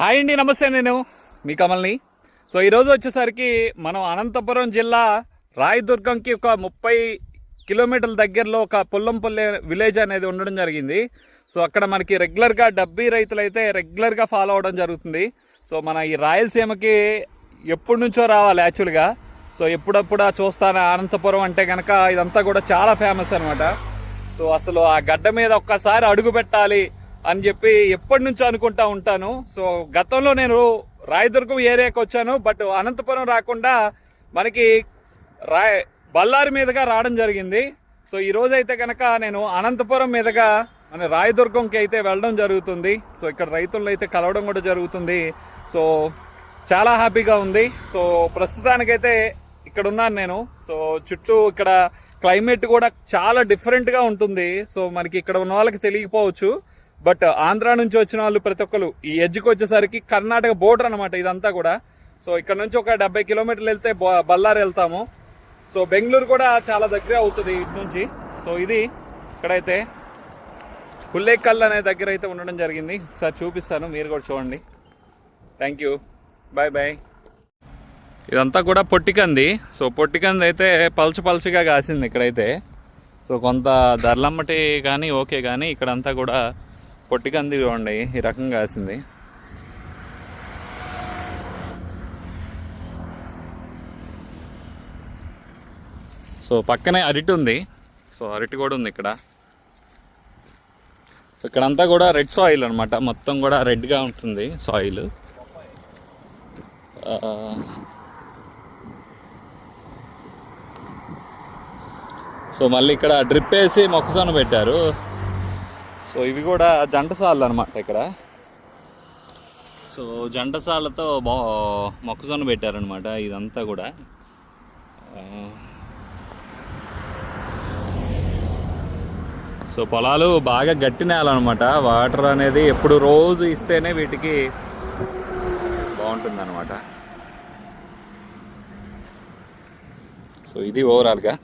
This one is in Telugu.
హాయ్ అండి నమస్తే నేను మీ కమల్ని. సో ఈరోజు వచ్చేసరికి మనం అనంతపురం జిల్లా రాయదుర్గంకి ఒక ముప్పై కిలోమీటర్ల దగ్గరలో ఒక పొల్లంపల్లె విలేజ్ అనేది ఉండడం జరిగింది. సో అక్కడ మనకి రెగ్యులర్గా డబ్బీ రైతులు అయితే రెగ్యులర్గా ఫాలో అవడం జరుగుతుంది. సో మన ఈ రాయలసీమకి ఎప్పటి నుంచో రావాలి యాక్చువల్గా. సో ఎప్పుడప్పుడు చూస్తాను అనంతపురం అంటే కనుక ఇదంతా కూడా చాలా ఫేమస్ అనమాట సో అసలు ఆ గడ్డ మీద ఒక్కసారి అడుగు పెట్టాలి అని చెప్పి ఎప్పటి నుంచో అనుకుంటా ఉంటాను. సో గతంలో నేను రాయదుర్గం ఏరియాకి వచ్చాను. బట్ అనంతపురం రాకుండా మనకి రాయ్ బళ్ళారి మీదుగా రావడం జరిగింది. సో ఈరోజు అయితే కనుక నేను అనంతపురం మీదుగా మన రాయదుర్గంకి అయితే వెళ్ళడం జరుగుతుంది. సో ఇక్కడ రైతులను అయితే కలవడం కూడా జరుగుతుంది. సో చాలా హ్యాపీగా ఉంది. సో ప్రస్తుతానికైతే ఇక్కడ ఉన్నాను నేను. సో చుట్టూ ఇక్కడ క్లైమేట్ కూడా చాలా డిఫరెంట్గా ఉంటుంది. సో మనకి ఇక్కడ ఉన్న వాళ్ళకి తెలియకపోవచ్చు. బట్ ఆంధ్ర నుంచి వచ్చిన వాళ్ళు ప్రతి ఒక్కరు ఈ ఎడ్జ్కి వచ్చేసరికి కర్ణాటక బోర్డర్ అనమాట ఇదంతా కూడా. సో ఇక్కడ నుంచి ఒక డెబ్బై కిలోమీటర్లు వెళ్తే బ- వెళ్తాము. సో బెంగళూరు కూడా చాలా దగ్గర అవుతుంది ఇటు నుంచి. సో ఇది ఇక్కడైతే పుల్లేకల్ అనే దగ్గర అయితే ఉండడం జరిగింది. ఒకసారి చూపిస్తాను మీరు కూడా చూడండి. థ్యాంక్ యూ బాయ్ బాయ్ ఇదంతా కూడా పొట్టికంది. సో పొట్టికంది అయితే పలుచు పలుచుగా కాసింది ఇక్కడైతే. సో కొంత ధరలమ్మటి కానీ ఓకే కానీ ఇక్కడంతా కూడా పొట్టికంది చూడండి ఈ రకం కాసింది. సో పక్కనే అరటి ఉంది. సో అరటి కూడా ఉంది ఇక్కడ. సో ఇక్కడంతా కూడా రెడ్ సాయిల్ అనమాట మొత్తం కూడా రెడ్గా ఉంటుంది సాయిల్. సో మళ్ళీ ఇక్కడ డ్రిప్ వేసి మొక్కజొన్న పెట్టారు. సో ఇవి కూడా జంటసాళ్ళు అనమాట ఇక్కడ. సో జంటసాలతో బా మొక్కజొన్న పెట్టారనమాట ఇదంతా కూడా. సో పొలాలు బాగా గట్టి నేలనమాట వాటర్ అనేది ఎప్పుడు రోజు ఇస్తేనే వీటికి బాగుంటుంది అనమాట సో ఇది ఓవరాల్గా.